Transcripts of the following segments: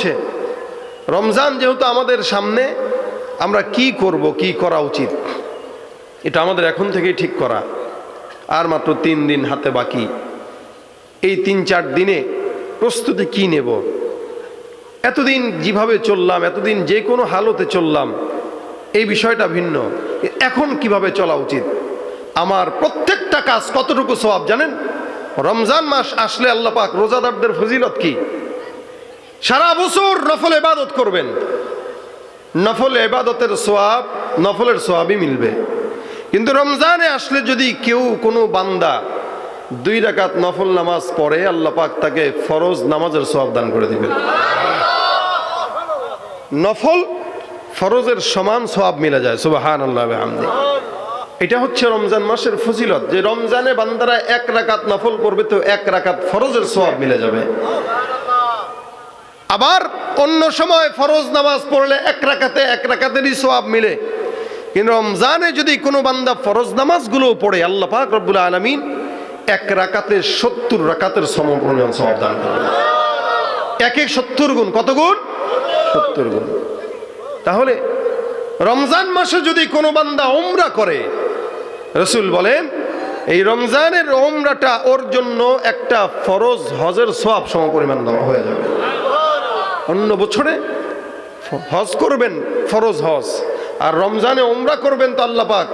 হচ্ছে রমজান যেহেতু আমাদের সামনে, আমরা কি করব, কি করা উচিত? এটা আমাদের এখন থেকেই ঠিক করা। আর মাত্র তিন দিন হাতে বাকি। এই তিন চার দিনে প্রস্তুতি কি নেব? এতদিন যেভাবে চললাম, এতদিন যে কোনো হালতে চললাম, এই বিষয়টা ভিন্ন। এখন কীভাবে চলা উচিত? আমার প্রত্যেকটা কাজ কতটুকু সওয়াব জানেন? রমজান মাস আসলে আল্লাহ পাক রোজাদারদের ফজিলত কি? সারা বছর নফল এবাদত করবেন। নফল এবাদতের সোয়াব, নফলের সোয়াবই মিলবে। কিন্তু রমজানে আসলে যদি কেউ কোনো বান্দা দুই রাকাত নফল নামাজ পড়ে, আল্লাহ পাক তাকে ফরজ নামাজের সোয়াব দান করে দিবেন। নফল ফরজের সমান সোয়াব মিলে যায় সুবাহান আল্লাহ এটা হচ্ছে রমজান মাসের ফজিলত। যে রমজানে বান্দারা এক রাকাত নফল করবে তো এক রাকাত ফরজের সোয়াব মিলে যাবে। আবার অন্য সময় ফরজ নামাজ পড়লে এক রাকাতে এক রাকাতেরই সোয়াব মিলে। কিন্তু রমজানে যদি কোনো বান্দা ফরজ নামাজগুলো পড়ে, আল্লাহ পাক রব্বুল আলমিন এক রাকাতে সত্তর রাকাতের সমপরিমাণ সোয়াব দান করবে এক এক সত্তর গুণ, কত গুণ? সত্তর গুণ। তাহলে রমজান মাসে যদি কোনো বান্দা ওমরা করে, রসুল বলেন, এই রমজানের ওমরাটা ওর জন্য একটা ফরজ হজের সোয়াব সমপরিমাণ দেওয়া হয়ে যাবে। অন্য বছরে হজ করবেন, ফরজ হজ। আর রমজানে ওমরা করবেন তো আল্লাপাক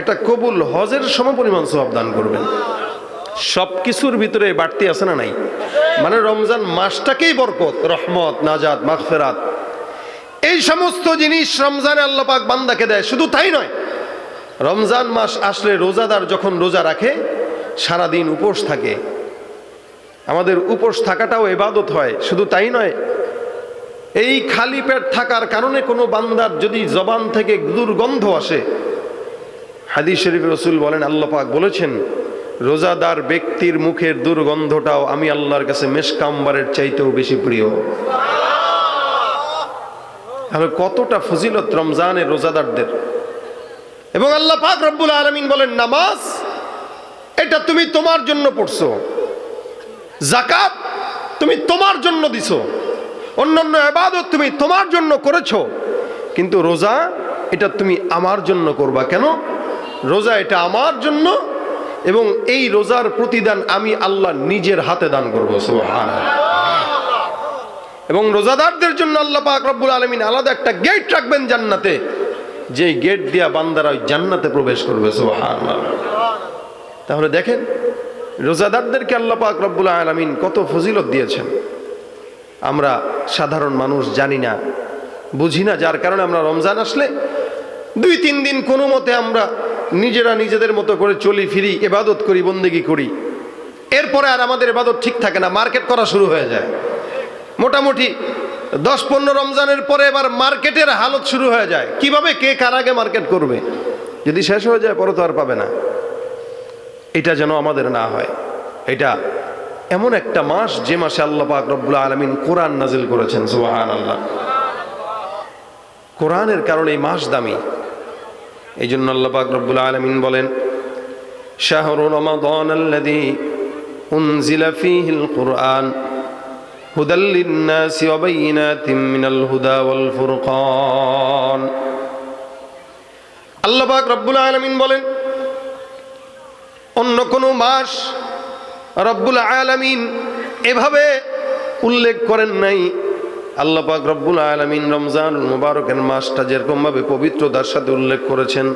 একটা কবুল হজের সমপরিমাণ সব দান করবেন। সব কিছুর ভিতরে বাড়তি আছে না নাই? মানে রমজান মাসটাকেই বরকত, রহমত নাজাদ মাগফেরাত। এই সমস্ত জিনিস রমজানে আল্লাহ পাক বান্দাকে দেয়, শুধু তাই নয়, রমজান মাস আসলে রোজাদার যখন রোজা রাখে, সারাদিন উপোস থাকে। আমাদের উপোস থাকাটাও এবাদত হয়, শুধু তাই নয় এই খালি পেট থাকার কারণে কোনো বান্দার যদি জবান থেকে দুর্গন্ধ আসে, হাদিস শরীফ রসুল বলেন, আল্লাহ পাক বলেছেন, রোজাদার ব্যক্তির মুখের দুর্গন্ধটাও আমি আল্লাহর কাছে মেশকাম্বারের চাইতেও বেশি প্রিয়। তাহলে কতটা ফজিলত রমজানের রোজাদারদের। এবং আল্লাহ পাক রব্বুল আলমিন বলেন, নামাজ এটা তুমি তোমার জন্য পড়ছো জাকাত তুমি তোমার জন্য দিছো। অন্যান্য এবাদত তুমি তোমার জন্য করেছ কিন্তু রোজা, এটা তুমি আমার জন্য করবা কেন রোজা এটা আমার জন্য এবং এই রোজার প্রতিদান আমি আল্লাহ নিজের হাতে দান করব। এবং রোজাদারদের জন্য আল্লাহ পাক রব্বুল আলমিন আলাদা একটা গেট রাখবেন জান্নাতে যে গেট দিয়া বান্দারা ওই জান্নাতে প্রবেশ করবে। তাহলে দেখেন, রোজাদারদেরকে আল্লাহ পাক রব্বুল আলমিন কত ফজিলত দিয়েছেন আমরা সাধারণ মানুষ জানি না, বুঝি না, যার কারণে আমরা রমজান আসলে দুই তিন দিন কোনো মতে আমরা নিজেরা নিজেদের মতো করে চলি, ফিরি, এবাদত করি, বন্দেগি করি। এরপরে আর আমাদের এবাদত ঠিক থাকে না, মার্কেট করা শুরু হয়ে যায়। মোটামুটি দশ পনেরো রমজানের পরে এবার মার্কেটের হালত শুরু হয়ে যায়। কীভাবে কে কার আগে মার্কেট করবে? যদি শেষ হয়ে যায়, পরে তো আর পাবে না। এটা যেন আমাদের না হয়। এটা এমন একটা মাস যে মাসে আল্লাহ পাক আলমিন কোরআন নাজিল করেছেন সুবাহান আল্লাহ কোরআনের কারণে মাস দামি। এই জন্য আল্লাহ পাক আলমিন বলেন, শাহরু রমাদান আল্লাযী উনজিলা ফীহিল কুরআন হুদাল লিন-নাসি ওয়া বাইয়িনাতিন মিনাল হুদা ওয়াল ফুরকান। আল্লাহ পাক রব্বুল আলামিন বলেন, অন্য কোনো মাস রব্বুল আলামিন এভাবে উল্লেখ করেন নাই। আল্লাহ পাক রব্বুল আলামিন রমজান মুবারকের মাসটা যেরকমভাবে পবিত্রতার সাথে উল্লেখ করেছেন।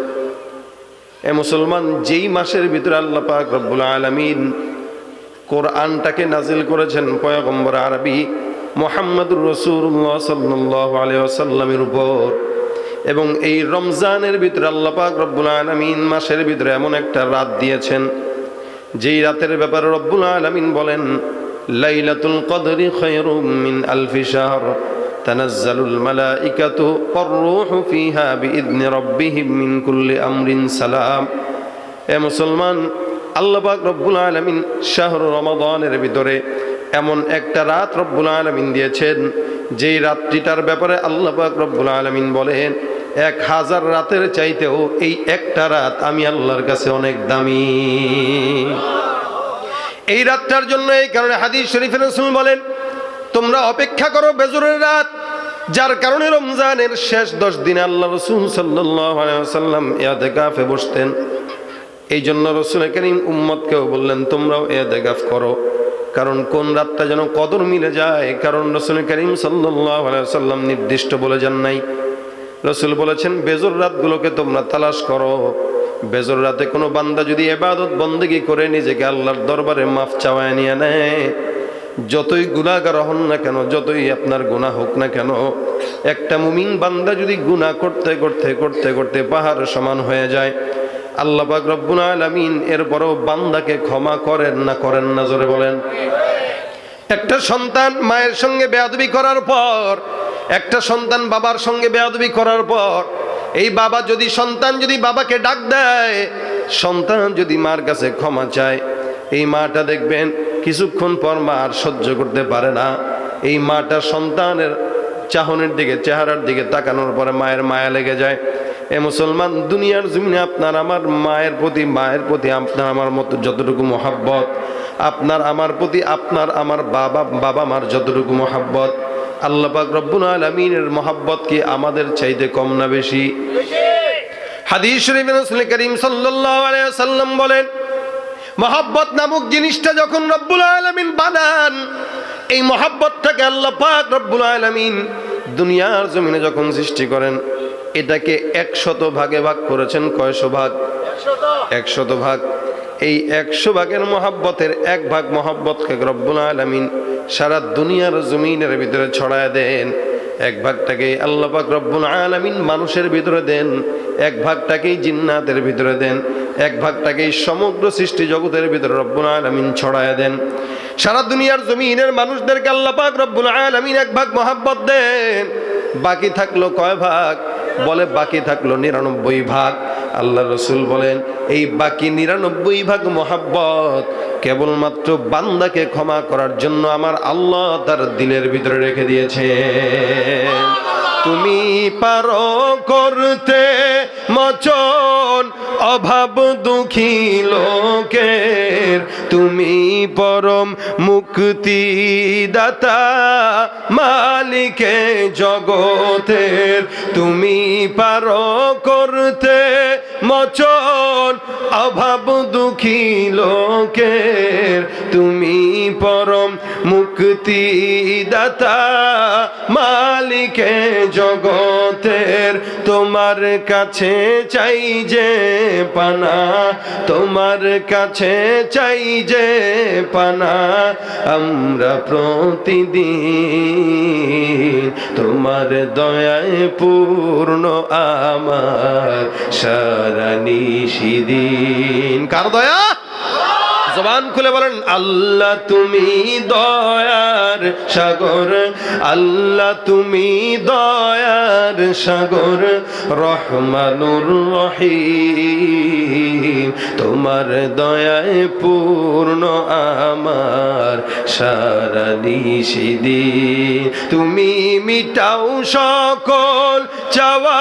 এ মুসলমান যেই মাসের ভিতরে আল্লাহ পাক রব্বুল আলামিন কোরআনটাকে নাজিল করেছেন, পয়গম্বর আরবি মোহাম্মদুর রসুল্লাহ সাল্লাহ আলিয়াসাল্লামের উপর। এবং এই রমজানের ভিতরে আল্লাহ পাক রব্বুল আলমিন মাসের ভিতরে এমন একটা রাত দিয়েছেন যেই রাতের ব্যাপারে রব্বুল আলমিন বলেন লাইলাতুল কদরি খৈরুম মিন আলফি শাহর تنزل الملائكة والروح فيها بإذن ربهم من كل أمر سلام এ মুসলমান আল্লাহ পাক রব্বুল আলমিন শাহর রমাদানের ভিতরে এমন একটা রাত রব্বুল আলমিন দিয়েছেন যেই রাত্রিটার ব্যাপারে আল্লাহ পাক রব্বুল আলমিন বলেন এক হাজার রাতের চাইতেও এই একটা রাত আমি আল্লাহর কাছে অনেক দামি। এই রাতটার জন্য এই কারণে হাদিস শরীফের রসুল বলেন, তোমরা অপেক্ষা করো বেজরের রাত, যার কারণে রমজানের শেষ দশ দিনে আল্লাহ রসুল সাল্লাম ইয়াদে গাফে বসতেন। এই জন্য রসুল করিম উম্মতকেও বললেন, তোমরাও ইয়াদে গাফ করো, কারণ কোন রাতটা যেন কদর মিলে যায়। কারণ রসুল করিম সাল্লাম নির্দিষ্ট বলে যান নাই। রসুল বলেছেন, বেজর রাতগুলোকে তোমরা তালাশ করো। বেজর রাতে কোনো বান্দা যদি এবাদত বন্দেগি করে, নিজেকে আল্লাহর দরবারে মাফ চাওয়ায় নিয়ে নেয়। যতই গুণাগার হন না কেন, যতই আপনার গুণা হোক না কেন, একটা মুমিন বান্দা যদি গুণা করতে করতে করতে করতে পাহাড় সমান হয়ে যায়, আল্লাহ পাক রব্বুল আলামিন এরপরও বান্দাকে ক্ষমা করেন না করেন না, জোরে বলেন। একটা সন্তান মায়ের সঙ্গে বেয়াদবি করার পর একটা সন্তান বাবার সঙ্গে বেয়াদবি করার পর এই বাবা যদি সন্তান যদি বাবাকে ডাক দেয়, সন্তান যদি মার কাছে ক্ষমা চায়, এই মাটা দেখবেন কিছুক্ষণ পর মা আর সহ্য করতে পারে না। এই মাটা সন্তানের চাহনের দিকে, চেহারার দিকে তাকানোর পরে মায়ের মায়া লেগে যায়। এ মুসলমান, দুনিয়ার জমিনে আপনার আমার মায়ের প্রতি মায়ের প্রতি আপনার আমার মতো যতটুকু মহাব্বত, আপনার আমার প্রতি, আপনার আমার বাবা বাবা মার যতটুকু মহাব্বত আল্লাহ পাক রব্বুল আলমিনের মহাব্বত কি আমাদের চাইতে কম না বেশি? হাদিস করিম সাল্লাম বলেন নামক জিনিসটা যখন রব্বুল এই মহাব্বতটাকে দুনিয়ার জমিনে যখন সৃষ্টি করেন, এটাকে একশত ভাগে ভাগ করেছেন কয়শো ভাগ? একশত ভাগ। এই একশো ভাগের মহাব্বতের এক ভাগ মহাব্বতকে রব্বুল আলমিন সারা দুনিয়ার জমিনের ভিতরে ছড়ায় দেন। এক ভাগটাকে আল্লাহ পাক রব্বুল আলমিন মানুষের ভিতরে দেন, এক ভাগটাকেই জিন্নাতের ভিতরে দেন, এক ভাগটাকেই সমগ্র সৃষ্টি জগতের ভিতরে রব্বুল আলমিন ছড়ায় দেন। সারা দুনিয়ার জমিনের মানুষদেরকে আল্লাহ পাক রব্বুল আলমিন এক ভাগ মহাব্বত দেন। বাকি থাকল কয় ভাগ? বলে বাকি থাকল নিরানব্বই ভাগ। আল্লাহ রসুল বলেন, এই বাকি নিরানব্বই ভাগ মহাব্বত কেবলমাত্র বান্দাকে ক্ষমা করার জন্য আমার আল্লাহ তার দিলের ভিতরে রেখে দিয়েছে। তুমি পারো করতে, মচন, অভাব দুঃখী লোকের। তুমি পরম মুক্তি দাতা মালিকে জগতের। তুমি পারো করতে, মচন অভাব দুঃখী লোকের তুমি পরম মুক্তি দাতা মালিকে জগতের তোমার কাছে চাই যে পানা, তোমার কাছে চাই যে পানা, আমরা প্রতিদিন তোমার দয়ায় পূর্ণ আমার সারা নিশিদিন কার দয়া? জবান খুলে বলেন, আল্লাহ তুমি দয়ার সাগর, আল্লাহ তুমি দয়ার সাগর, রহমানুর রহিম। তোমার দয়ায় পূর্ণ আমার সারা নিষিদিন তুমি মিটাও সকল চাওয়া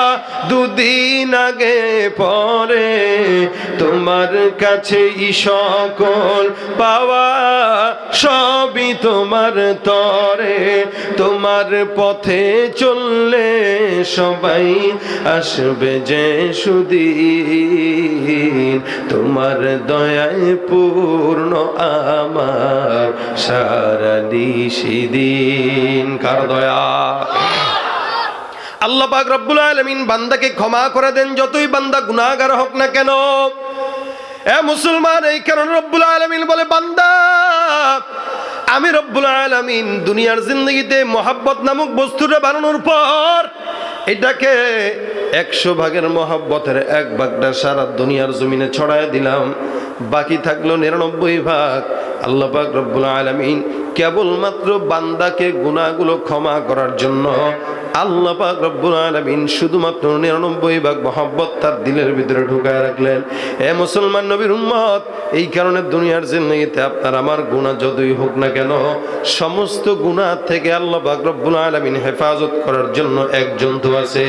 দুদিন আগে পরে তোমার কাছেই সকল পাওয়া সবই তোমার তরে। তোমার পথে চললে সবাই আসবে যে সুদিন। তোমার দয়ায় পূর্ণ আমার সারা দিন। কার দয়া? আল্লাহ পাক রব্বুল আলমিন বান্দাকে ক্ষমা করে দেন, যতই বান্দা গুনাহগার হোক না কেন। এ মুসলমান, এই কারণে রব্বুল আলমিন বলে, বান্দা, আমি রব্বুল আলমিন দুনিয়ার জিন্দগিতে মোহাব্বত নামক বস্তুটা বানানোর পর, এটাকে একশো ভাগের মহাব্বতের এক ভাগটা সারা দুনিয়ার জমিনে ছড়ায় দিলাম। বাকি থাকল নিরানব্বই ভাগ। আল্লাহ পাক রব্বুল আলমিন কেবলমাত্র বান্দাকে গুণাগুলো ক্ষমা করার জন্য আল্লাহ পাক রব্বুল আলামিন শুধুমাত্র নিরানব্বই ভাগ মহব্বত তার দিলের ভিতরে ঢুকায় রাখলেন। এ মুসলমান নবীর উম্মত, এই কারণে দুনিয়ার জিন্দগিতে আপনার আমার গুনাহ যতই হোক না কেন, সমস্ত গুনাহ থেকে আল্লাহ পাক রব্বুল আলামিন হেফাজত করার জন্য একজন তো আছে।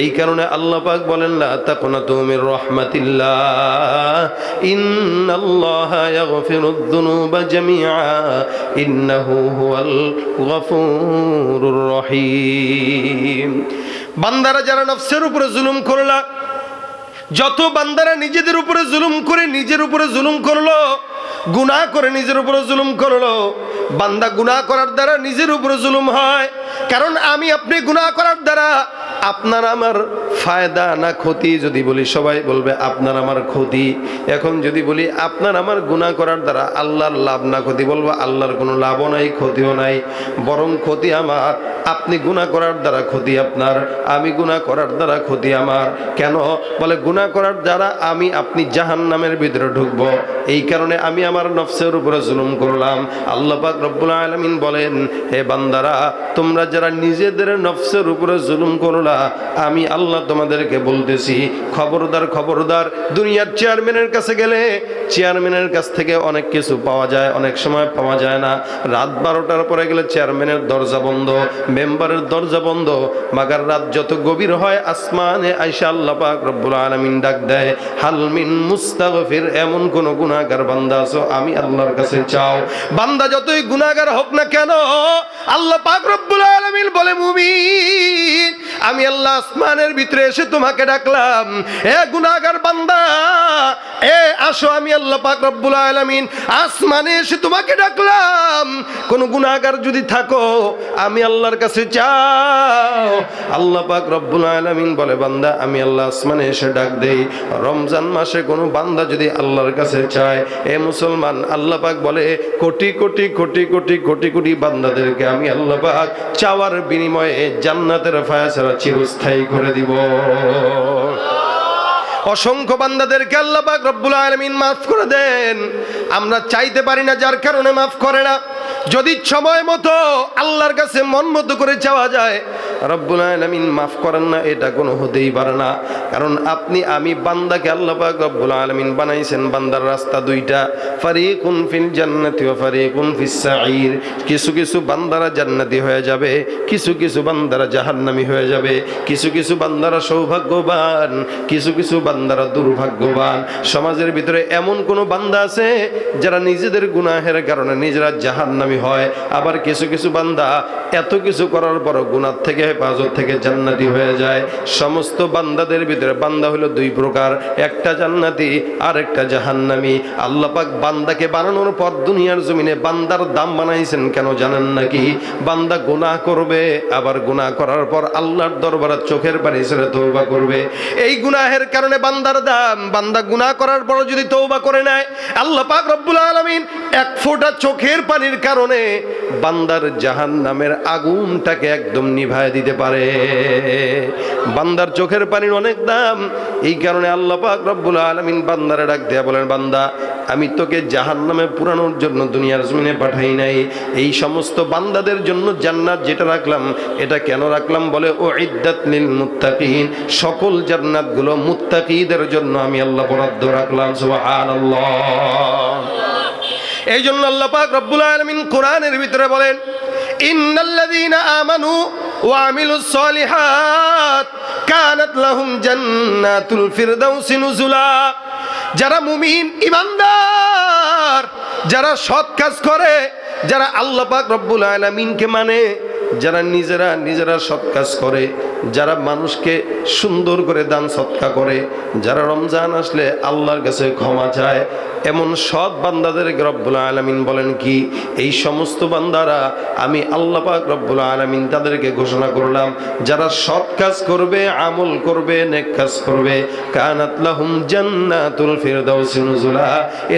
এই কারণে আল্লাহ পাক বলেন, লা তাকুনাতু মির রাহমাতিল্লাহ, ইন্নাল্লাহা ইয়াগফিরুদ যুনুবা জামিআ, ইন্নাহু হুয়াল গফুরুর রহিম। বান্দারা যারা নফসের উপরে জুলুম করলা, যত বান্দারা নিজেদের উপরে জুলুম করে নিজের উপরে জুলুম করল, গুনাহ করে নিজের উপরে জুলুম করল, বান্দা গুনাহ করার দ্বারা নিজের উপরে জুলুম হয়। কারণ আমি আপনি গুনাহ করার দ্বারা আপনার আমার ফায়দা না ক্ষতি যদি বলি, সবাই বলবে আপনার আমার ক্ষতি। এখন যদি বলি, আপনার আমার গুণা করার দ্বারা আল্লাহর লাভ না ক্ষতি, বলব আল্লাহর কোনো লাভও নাই, ক্ষতিও নাই। বরং ক্ষতি আমার। আপনি গুণা করার দ্বারা ক্ষতি আপনার, আমি গুণা করার দ্বারা ক্ষতি আমার। কেন? বলে গুনাহ করার দ্বারা আমি আপনি জাহান নামের ভিতরে ঢুকবো। এই কারণে আমি আমার নফসের উপরে জুলুম করলাম। আল্লাহ পাক রব্বুল আলামিন বলেন, হে বান্দারা, তোমরা যারা নিজেদের নফসের উপরে জুলুম করলা, আমি আল্লাহ তোমাদেরকে বলতেছি, খবরদার খবরদার, দুনিয়ার চেয়ারম্যানের কাছে গেলে চেয়ারম্যানের কাছ থেকে অনেক কিছু পাওয়া যায়, অনেক সময় পাওয়া যায় না। রাত বারোটার পরে গেলে চেয়ারম্যানের দরজা বন্ধ মেম্বারের দরজা বন্ধ। মাগার রাত যত গভীর হয়, আসমানে আইসা আল্লাহ পাক রব্বুল আলামিন ডাক দেয় হালমিন মুস্তাগফির এমন কোন গুনাহগার বান্দা আছো, আমি আল্লাহর কাছে চাও। বান্দা যতই গুনাহগার হোক না কেন, আল্লাহ পাক রব্বুল আলামিন বলে, মুমিন আমি আল্লাহ আসমানের ভিতরে এসে তোমাকে ডাকলাম এ গুণাগার বান্দা এ আসো আমি আল্লাহ পাক রব্বুল আলামিন, আসমানে এসে তোমাকে ডাকলাম। কোন গুনাহগার যদি থাকো, আমি আল্লাহর কাছে চাও। আল্লাহ পাক রব্বুল আলামিন বলে, বান্দা, আমি আল্লাহ আসমানে এসে ডাক দেই। রমজান মাসে কোনো বান্দা যদি আল্লাহর কাছে চায়, এ মুসলমান, আল্লাহ পাক বলে, কোটি কোটি কোটি কোটি কোটি কোটি বান্দাদেরকে আমি আল্লাহ পাক চাওয়ার বিনিময়ে জান্নাতের ফায়াসারা চিরস্থায়ী করে দিব। অসংখ্য বান্দাদেরকে আল্লাহ পাক রব্বুল আলামিন মাফ করে দেন। আমরা চাইতে পারি না, যার কারণে মাফ করে না। যদি সময় মতো আল্লাহর কাছে মন মতো করে যাওয়া যায়, রব্বুল আলামিন মাফ করেন না, এটা কোনো হতেই পারে না। কারণ আপনি, আমি বান্দাকে আল্লাহ পাক রব্বুল আলামিন বানাইছেন, বান্দার রাস্তা দুইটা। ফারিকুন ফিল জান্নাতি ওয়া ফারিকুন ফিস সাঈর। কিছু কিছু বান্দারা জান্নাতি হয়ে যাবে, কিছু কিছু বান্দারা জাহান্নামী হয়ে যাবে, কিছু কিছু বান্দারা সৌভাগ্যবান, কিছু কিছু বান্দারা দুর্ভাগ্যবান। সমাজের ভিতরে এমন কোনো বান্দা আছে, যারা নিজেদের গুনাহের কারণে নিজেরা জাহান্নামী হয়। আবার কিছু কিছু বান্দা এত কিছু করার পর গুনার থেকে হেফাজত থেকে জান্নাতি হয়ে যায়। সমস্ত বান্দাদের ভিতরে বান্দা হলো দুই প্রকার। একটা জান্নাতি আর একটা জাহান্নামী। আল্লাহ পাক বান্দাকে বানানোর পর দুনিয়ার জমিনে বান্দার দাম বানাইছেন কেন জানেন নাকি? বান্দা গুনাহ করবে, আবার গুনাহ করার পর আল্লাহর দরবারে চোখের পানি ছেড়ে তৌবা করবে। এই গুনাহের কারণে বান্দার দাম, বান্দা গুনাহ করার পর যদি তৌবা করে নেয়, আল্লাহ পাক রব্বুল আলামিন এক ফোঁটা চোখের পানির কারণে বান্দার জাহান্নামের আগুনটাকে একদম নিভায় দিতে পারে। বান্দার চোখের পানির অনেক দাম। এই কারণে আল্লাহ পাক রব্বুল আলামিন বান্দারে ডাক দেয়া বলেন, বান্দা, আমি তোকে জাহান্নামে পুরানোর জন্য দুনিয়ার জমিনে পাঠাই নাই। এই সমস্ত বান্দাদের জন্য জান্নাত যেটা রাখলাম, এটা কেন রাখলাম বলে ও ইদ্দাত লিল মুত্তাকিন। সকল জান্নাতগুলো মুত্তাকিদের জন্য আমি আল্লাহ বরাদ্দ রাখলাম, সুবহানাল্লাহ। এই জন্য আল্লাহ পাক রব্বুল আলামিন কোরআনের ভিতরে বলেন আমানু যারা মুমিন ইমানদার যারা সৎ কাজ করে, যারা আল্লাহ পাক রব্বুল আলামিনকে মানে যারা নিজেরা নিজেরা সৎ কাজ করে যারা মানুষকে সুন্দর করে দান সৎকা করে, যারা রমজান আসলে আল্লাহর কাছে ক্ষমা চায়, এমন সৎ বান্দাদের রব্বুল আলামিন বলেন কি, এই সমস্ত বান্দারা আমি আল্লাহ পাক রব্বুল আলামিন তাদেরকে ঘোষণা করলাম, যারা সৎ কাজ করবে, আমল করবে, নেক কাজ করবে, কানাত লাহুম জান্নাতুল ফিরদাউসি নুজুলা,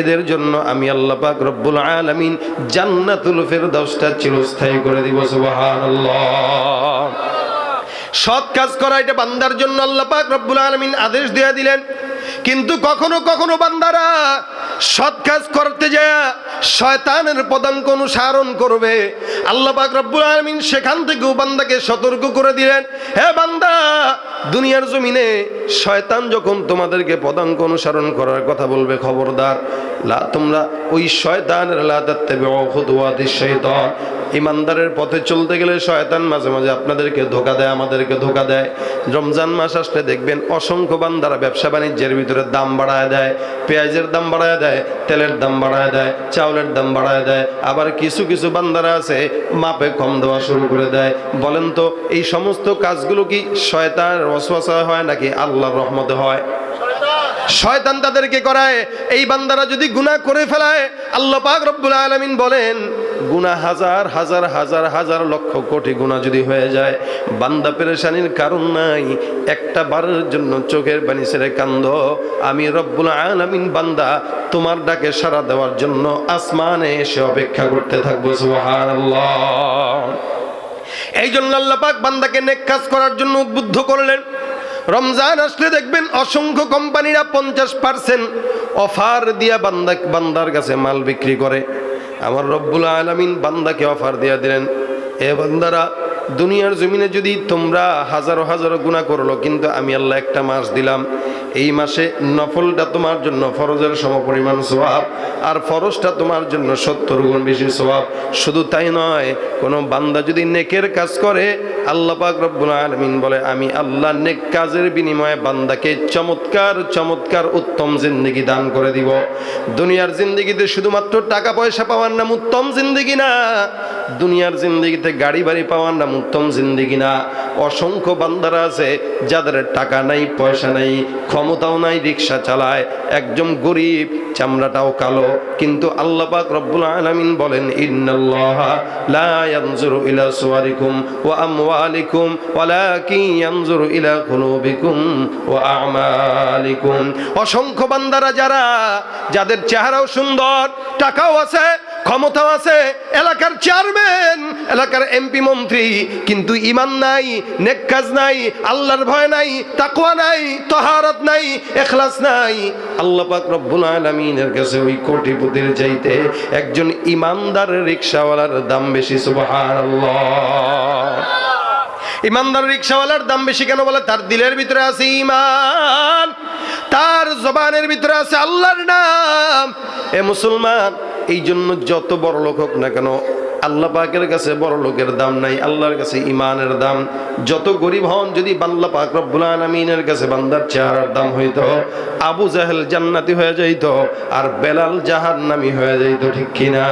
এদের জন্য আমি আল্লাহ পাক রব্বুল আলামিন জান্নাতুল ফিরদাউসটা চিরস্থায়ী করে দিব, সুবহানাল্লাহ। সৎ কাজ করা এটা বান্দার জন্য আল্লাহ পাক রব্বুল আলামিন আদেশ দিয়ে দিলেন। কিন্তু কখনো কখনো বান্দারা সৎ কাজ করতে যায়, শয়তানের পদাঙ্ক অনুসরণ করবে। আল্লাহ পাক রব্বুল আলামিন সেখান থেকেও বান্দাকে সতর্ক করে দিলেন, হে বান্দা, দুনিয়ার জমিনে শয়তান যখন তোমাদেরকে পদাঙ্ক অনুসরণ করার কথা বলবে, খবরদার, লা তোমরা ওই শয়তানের লা তাত্তাবিউ খুতুওয়াতিশ শাইতান ইমানদারের পথে চলতে গেলে শয়তান মাঝে মাঝে আপনাদেরকে ধোকা দেয়, আমাদেরকে ধোকা দেয়। রমজান মাস আসলে দেখবেন অসংখ্য বান্দারা ব্যবসা বাণিজ্যের ভিতরে দাম বাড়ায় দেয়, পেঁয়াজের দাম বাড়ায় দেয়, তেলের দাম বাড়ায় দেয়, চাউলের দাম বাড়ায় দেয়। আবার কিছু কিছু বান্দারা আছে, মাপে কম দেওয়া শুরু করে দেয়। বলেন তো, এই সমস্ত কাজগুলো কি শয়তান রসওয়াসা হয় নাকি আল্লাহর রহমতে হয়? শয়তান তাদেরকে করায়। এই বান্দারা যদি গুনাহ করে ফেলায়, আল্লাহ পাক রব্বুল আলামিন বলেন গুনাহ হাজার হাজার হাজার হাজার লক্ষ কোটি গুনাহ যদি হয়ে যায়, বান্দা পেরেশানির কারণ নাই। একটা বারের জন্য চোখের পানি ছেড়ে কান্দ, আমি রব্বুল আলামিন বান্দা, তোমার ডাকে সাড়া দেওয়ার জন্য আসমানে এসে অপেক্ষা করতে থাকব এই জন্য আল্লাহ পাক বান্দাকে নেক কাজ করার জন্য উদ্বুদ্ধ করলেন। রমজান আসলে দেখবেন অসংখ্য কোম্পানিরা পঞ্চাশ পার্সেন্ট অফার দিয়া বান্দা, বান্দার কাছে মাল বিক্রি করে। আমার রব্বুল আলমিন বান্দাকে অফার দিয়া দিলেন, এ বান্দারা, দুনিয়ার জমিনে যদি তোমরা হাজারো হাজারো গুণা করল, কিন্তু আমি আল্লাহ একটা মাস দিলাম, এই মাসে নফলটা তোমার জন্য ফরজের সমপরিমাণ স্বভাব আর ফরজটা তোমার জন্য সত্তর গুণ বেশি স্বভাব শুধু তাই নয়, কোনো বান্দা যদি নেকের কাজ করে আল্লাহ পাক রব্বুল আলামিন বলে, আমি আল্লাহ নেক কাজের বিনিময়ে বান্দাকে চমৎকার চমৎকার উত্তম জিন্দেগি দান করে দিব। দুনিয়ার জিন্দেগিতে শুধুমাত্র টাকা পয়সা পাওয়ার নাম উত্তম জিন্দেগি না, দুনিয়ার জিন্দেগিতে গাড়ি বাড়ি পাওয়ার নাম উত্তম জিন্দেগি না। অসংখ্য বান্দারা আছে যাদের টাকা নাই, পয়সা নাই, ক্ষমতাও নাই, রিক্সা চালায়, একজন গরিব, চামড়াটাও কালো। কিন্তু আল্লাহ পাক রব্বুল আলামিন বলেন, ইন্নাল্লাহা লা ইয়ানজুরু ইলা সুওয়ারিকুম ওয়া আমওয়ালিকুম ওয়ালাকিন ইয়ানজুরু ইলা কুলুবিকুম ওয়া আমালিকুম। অসংখ্য বান্দারা যারা, যাদের চেহারাও সুন্দর, টাকাও আছে, ক্ষমতাও আছে, এলাকার চেয়ারম্যান, এলাকার এমপি মন্ত্রী, কিন্তু ইমান নাই, নেক কাজ নাই, আল্লাহর ভয় নাই, তাকওয়া নাই, তহারত নাই, এখলাস নাই। আল্লাহ পাক রব্বুল আলামিনের কাছে ওই কোটিপতির চাইতে একজন ইমানদার রিকশাওয়ালার দাম বেশি, সুবহানাল্লাহ। ইমানদার রিক্সাওয়ালার দাম বেশি কেন বলে? তার দিলের ভিতরে আছে ইমান তার জবানের ভিতরে আছে আল্লাহর নাম। এ মুসলমান এই জন্য যত বড় লোক হোক না কেন, আল্লাহ পাকের কাছে বড় লোকের দাম নাই, আল্লাহর কাছে ইমানের দাম। যত গরিব হন, যদি বাল্লা পাক রব্বুল আলামিনের কাছে বান্দার চেহারার দাম হইত, আবু জাহেল জান্নাতি হয়ে যাইত, আর বেলাল জাহান্নামী হয়ে যাইত, ঠিক কিনা?